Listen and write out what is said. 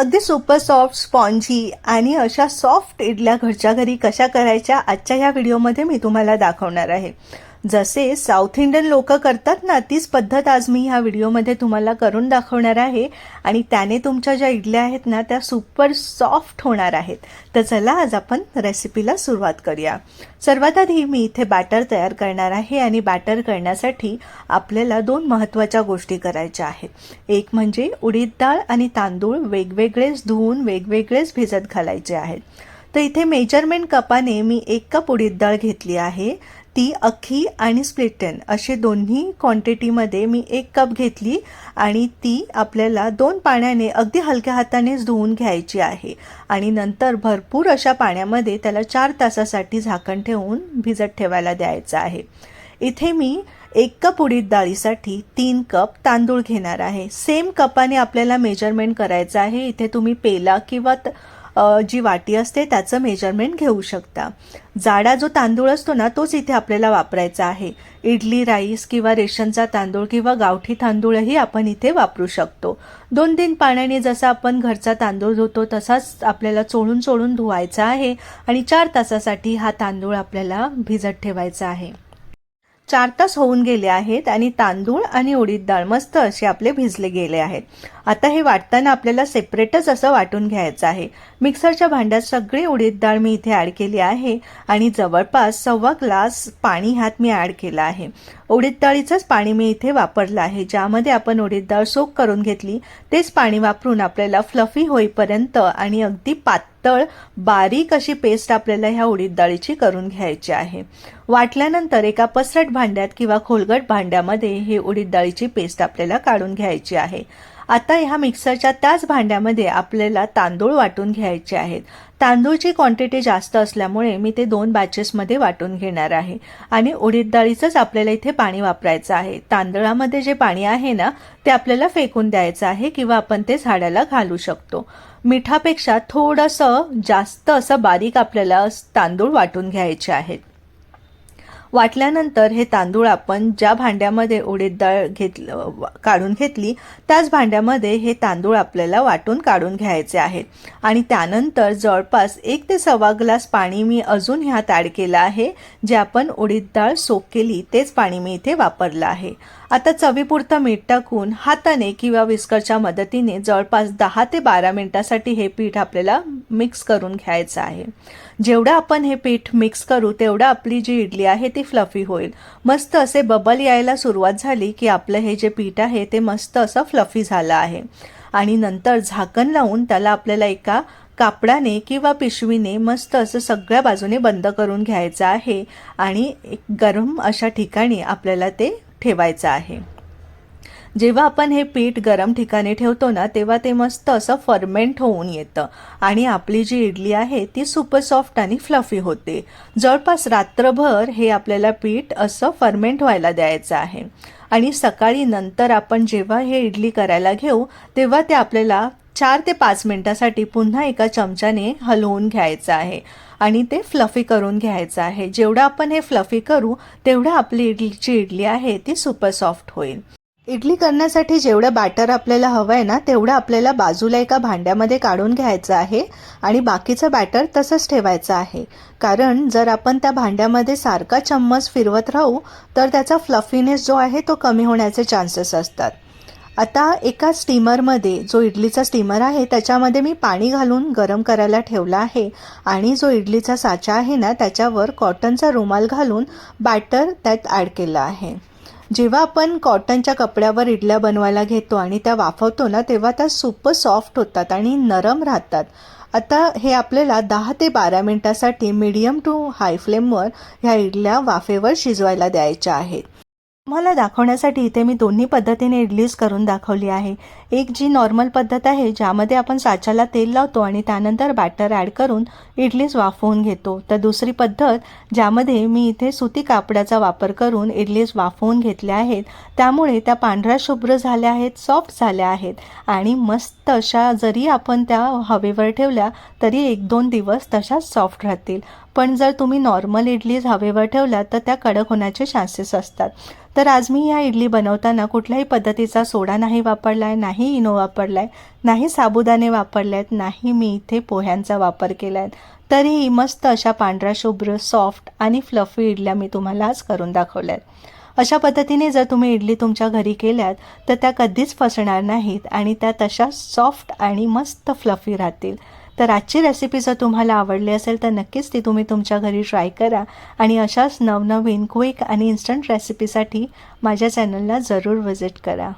अगदी super soft spongy आणि अशा सॉफ्ट इडल्या घरच्या घरी कशा करायच्या आजच्या या व्हिडिओमध्ये मी तुम्हाला दाखवणार आहे. जसे साऊथ इंडियन लोक करतात ना तीच पद्धत आज मी ह्या व्हिडिओमध्ये तुम्हाला करून दाखवणार आहे. आणि त्याने तुमच्या ज्या इडल्या आहेत ना त्या सुपर सॉफ्ट होणार आहेत. तर चला आज आपण रेसिपीला सुरुवात करूया. सर्वात आधी मी इथे बॅटर तयार करणार आहे आणि बॅटर करण्यासाठी आपल्याला दोन महत्त्वाच्या गोष्टी करायच्या आहेत. एक म्हणजे उडीद डाळ आणि तांदूळ वेगवेगळेच धुवून वेगवेगळेच भिजत घालायचे आहेत. तर इथे मेजरमेंट कपाने मी एक कप उडीद डाळ घेतली आहे. ती अख्खी आणि स्प्लिटन असे दोन्ही क्वांटिटीमध्ये मी एक कप घेतली आणि ती आपल्याला दोन पाण्याने अगदी हलक्या हातानेच धुवून घ्यायची आहे. आणि नंतर भरपूर अशा पाण्यामध्ये त्याला चार तासासाठी झाकण ठेवून भिजत ठेवायला द्यायचं आहे. इथे मी एक कप उडीद डाळीसाठी तीन कप तांदूळ घेणार आहे. सेम कपाने आपल्याला मेजरमेंट करायचं आहे. इथे तुम्ही पेला किंवा त- जी वाटी असते त्याचं मेजरमेंट घेऊ शकता. जाडा जो तांदूळ असतो ना तोच इथे आपल्याला वापरायचा आहे. इडली राईस किंवा रेशनचा तांदूळ किंवा गावठी तांदूळही आपण इथे वापरू शकतो. दोन तीन पाण्याने जसा आपण घरचा तांदूळ धुतो तसाच आपल्याला चोळून चोळून धुवायचा आहे आणि चार तासासाठी हा तांदूळ आपल्याला भिजत ठेवायचा आहे. चार तास होऊन गेले आहेत आणि तांदूळ आणि उडीद डाळ मस्त असे आपले भिजले गेले आहेत. आता हे वाटताना आपल्याला सेपरेटच असं वाटून घ्यायचं आहे. मिक्सरच्या भांड्यात सगळी उडीद डाळ मी इथे ॲड केली आहे आणि जवळपास सव्वा ग्लास पाणी ह्यात मी ॲड केलं आहे. उडीद डाळीचंच पाणी मी इथे वापरलं आहे. ज्यामध्ये आपण उडीद डाळ सोक करून घेतली तेच पाणी वापरून आपल्याला फ्लफी होईपर्यंत आणि अगदी पातळ बारीक अशी पेस्ट आपल्याला ह्या उडीद डाळीची करून घ्यायची आहे. वाटल्यानंतर एका पसरट भांड्यात किंवा खोलगट भांड्यामध्ये हे उडीद डाळीची पेस्ट आपल्याला काढून घ्यायची आहे. आता ह्या मिक्सरच्या त्याच भांड्यामध्ये आपल्याला तांदूळ वाटून घ्यायचे आहेत. तांदूळची क्वांटिटी जास्त असल्यामुळे मी ते दोन बॅचेसमध्ये वाटून घेणार आहे. आणि उडीद डाळीचंच आपल्याला इथे पाणी वापरायचं आहे. तांदळामध्ये जे पाणी आहे ना ते आपल्याला फेकून द्यायचं आहे किंवा आपण ते झाडाला घालू शकतो. मिठापेक्षा थोडंसं जास्त असं बारीक आपल्याला तांदूळ वाटून घ्यायचे आहेत. वाटल्यानंतर हे तांदूळ आपण ज्या भांड्यामध्ये उडीद डाळ घेतलं काढून घेतली त्याच भांड्यामध्ये हे तांदूळ आपल्याला वाटून काढून घ्यायचे आहेत आणि त्यानंतर जवळपास एक ते सव्वा ग्लास पाणी मी अजून ह्यात ॲड केलं आहे जे आपण उडीद डाळ सोप केली तेच पाणी मी इथे वापरलं आहे. आता चवीपुरतं मीठ टाकून हाताने किंवा विस्करच्या मदतीने जवळपास दहा ते बारा मिनिटासाठी हे पीठ आपल्याला मिक्स करून घ्यायचं आहे. जेवढं आपण हे पीठ मिक्स करू तेवढं आपली जी इडली आहे ती फ्लफी होईल. मस्त असे बबल यायला सुरुवात झाली की आपलं हे जे पीठ आहे ते मस्त असं फ्लफी झालं आहे. आणि नंतर झाकण लावून त्याला आपल्याला एका कापडाने किंवा पिशवीने मस्त असं सगळ्या बाजूने बंद करून घ्यायचं आहे. आणि एक गरम अशा ठिकाणी आपल्याला ते ठेवायचं आहे. जेव्हा आपण हे पीठ गरम ठिकाणी ठेवतो ना तेव्हा ते मस्त असं फर्मेंट होऊन येतं. आणि आपली जी इडली आहे ती सुपर सॉफ्ट आणि फ्लफी होते. जवळपास रात्रभर हे आपल्याला पीठ असं फर्मेंट व्हायला द्यायचं आहे. आणि सकाळी नंतर आपण जेव्हा हे इडली करायला घेऊ तेव्हा ते आपल्याला चार ते पाच मिनिटासाठी पुन्हा एका चमच्याने हलवून घ्यायचं आहे. आणि ते फ्लफी करून घ्यायचं आहे. जेवढं आपण हे फ्लफी करू तेवढं आपली इडलीची इडली आहे ती सुपर सॉफ्ट होईल. इडली करण्यासाठी जेवढं बॅटर आपल्याला हवं आहे ना तेवढं आपल्याला बाजूला एका भांड्यामध्ये काढून घ्यायचं आहे आणि बाकीचं बॅटर तसंच ठेवायचं आहे. कारण जर आपण त्या भांड्यामध्ये सारखा चम्मच फिरवत राहू तर त्याचा फ्लफीनेस जो आहे तो कमी होण्याचे चान्सेस असतात. आता एका स्टीमरमध्ये जो इडलीचा स्टीमर आहे त्याच्यामध्ये मी पाणी घालून गरम करायला ठेवला आहे आणि जो इडलीचा साचा आहे ना त्याच्यावर कॉटनचा रुमाल घालून बॅटर त्यात ॲड केलं आहे. जेव्हा आपण कॉटनच्या कपड्यावर इडल्या बनवायला घेतो आणि त्या वाफवतो ना तेव्हा त्या सुपर सॉफ्ट होतात आणि नरम राहतात. आता हे आपल्याला दहा ते बारा मिनटासाठी मीडियम टू हाय फ्लेमवर ह्या इडल्या वाफेवर शिजवायला द्यायच्या आहेत. तुम्हाला दाखवण्यासाठी इथे मी दोन्ही पद्धतीने इडलीज करून दाखवली आहे. एक जी नॉर्मल पद्धत आहे ज्यामध्ये आपण साच्याला तेल लावतो आणि त्यानंतर बॅटर ॲड करून इडलीज वाफवून घेतो. तर दुसरी पद्धत ज्यामध्ये मी इथे सुती कापडाचा वापर करून इडलीज वाफवून घेतल्या आहेत. त्यामुळे त्या पांढऱ्या शुभ्र झाल्या आहेत सॉफ्ट झाल्या आहेत आणि मस्त अशा जरी आपण त्या हवेवर ठेवल्या तरी एक दोन दिवस तशाच सॉफ्ट राहतील. पण जर तुम्ही नॉर्मल इडलीज हवेवर ठेवल्या तर त्या कडक होण्याचे चान्सेस असतात. तर आज मी या इडली बनवताना कुठल्याही पद्धतीचा सोडा नाही वापरला आहे नाही नाही इनो वापरला आहे नाही साबुदाणे वापरले आहेत नाही मी इथे पोह्यांचा वापर केला आहे तरीही मस्त अशा पांढऱ्या शुभ्र सॉफ्ट आणि फ्लफी इडल्या मी तुम्हाला आज करून दाखवल्या आहेत अशा पद्धतीने जर तुम्ही इडली तुमच्या घरी केल्यात तर त्या कधीच फसणार नाहीत आणि त्या तशा सॉफ्ट आणि मस्त फ्लफी राहतील. तर आजची रेसिपी जर तुम्हाला आवडली असेल तर नक्कीच ती तुम्ही तुमच्या घरी ट्राय करा आणि अशाच नवनवीन क्विक आणि इन्स्टंट रेसिपीसाठी माझ्या चॅनलला जरूर व्हिजिट करा.